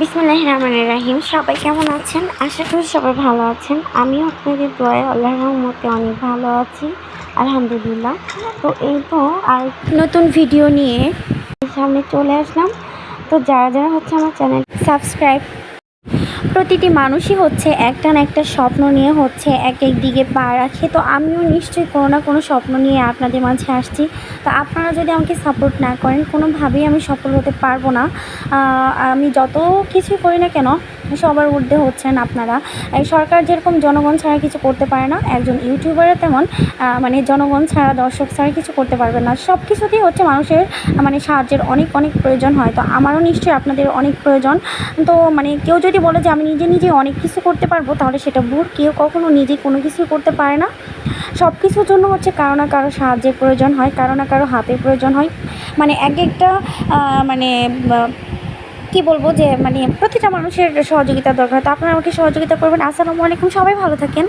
বিসমুল্লাহ রহমান রাহিম। সবাই কেমন আছেন? আশা করি সবাই ভালো আছেন। আমিও আপনাদের দোয়ায় আল্লাহ রহমতে অনেক ভালো আছি। আলহামদুলিল্লাহ। তো এই তো আর নতুন ভিডিও নিয়ে সামনে চলে আসলাম। তো যারা যারা হচ্ছে আমার চ্যানেল সাবস্ক্রাইব প্রতিটি মানুষই হচ্ছে একটা না একটা স্বপ্ন নিয়ে হচ্ছে এক এক দিকে পা রাখে। তো আমিও নিশ্চয়ই কোনো না কোনো স্বপ্ন নিয়ে আপনাদের মাঝে আসছি। তো আপনারা যদি আমাকে সাপোর্ট না করেন, কোনোভাবেই আমি সফল হতে পারব না। আমি যত কিছুই করি না কেন সবার ঊর্ধ্বে হচ্ছেন আপনারা। এই সরকার যেরকম জনগণ ছাড়া কিছু করতে পারে না, একজন ইউটিউবারও তেমন মানে জনগণ ছাড়া, দর্শক ছাড়া কিছু করতে পারবে না। সব কিছুতেই হচ্ছে মানুষের মানে সাহায্যের অনেক অনেক প্রয়োজন হয়। তো আমারও নিশ্চয়ই আপনাদের অনেক প্রয়োজন। তো মানে কেউ যদি বলে যে আমি নিজে নিজে অনেক কিছু করতে পারব, তাহলে সেটা ভুল। কেউ কখনো নিজে কোনো কিছুই করতে পারে না। সব কিছুর জন্য হচ্ছে কারও না কারও সাহায্যের প্রয়োজন হয়, কারও না কারও হাতের প্রয়োজন হয়। মানে এক একটা মানে কি বলব যে মানে প্রতিটা মানুষের সহযোগিতা দরকার। তো আপনারা আমাকে সহযোগিতা করবেন। আসসালামু আলাইকুম, সবাই ভালো থাকেন।